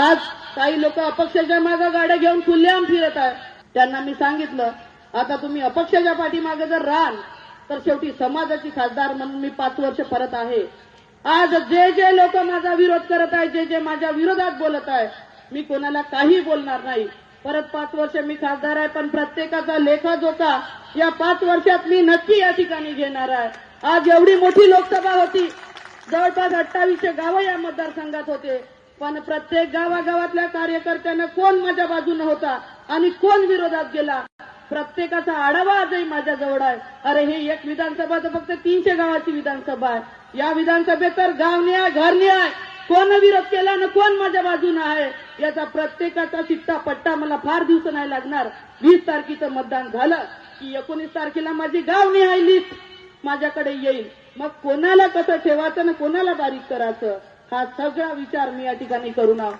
आज काही लोक अपक्षाच्या मागे गाड्या घेऊन खुल्लेआम फिरत आहे त्यांना मी सांगितलं आता तुम्ही अपक्षाच्या पाठीमागे जर राहाल तर शेवटी समाजाची खासदार म्हणून मी पाच वर्ष परत आहे. आज जे जे लोक माझा विरोध करत आहे जे जे माझ्या विरोधात बोलत आहे मी कोणाला काही बोलणार नाही. परत पाच वर्ष मी खासदार आहे पण प्रत्येकाचा लेखा लेखाजोखा या पाच वर्षात मी नक्की या ठिकाणी घेणार आहे. आज एवढी मोठी लोकसभा होती. जवळपास अठ्ठावीसशे गावं या मतदारसंघात होते. पण प्रत्येक गावागावातल्या कार्यकर्त्यानं कोण माझ्या बाजूने होता आणि कोण विरोधात गेला? प्रत्येकाचा आढावा आजही माझ्या जवळ आहे. अरे हे एक विधानसभा तर फक्त तीनशे गावाची विधानसभा आहे. या विधानसभेत तर गाव न्याय घर न्याय कोण विरोध केला ना कोण माझ्या बाजूने आहे याचा प्रत्येकाचा चिट्टा पट्टा मला फार दिवस नाही लागणार. वीस तारखेचं मतदान झालं की एकोणीस तारखेला माझी गाव निहाय लिस्ट माझ्याकडे येईल. मग कोणाला कसं ठेवायचं ना कोणाला बारीक करायचं? हा सगळा विचार मी या ठिकाणी करून आहो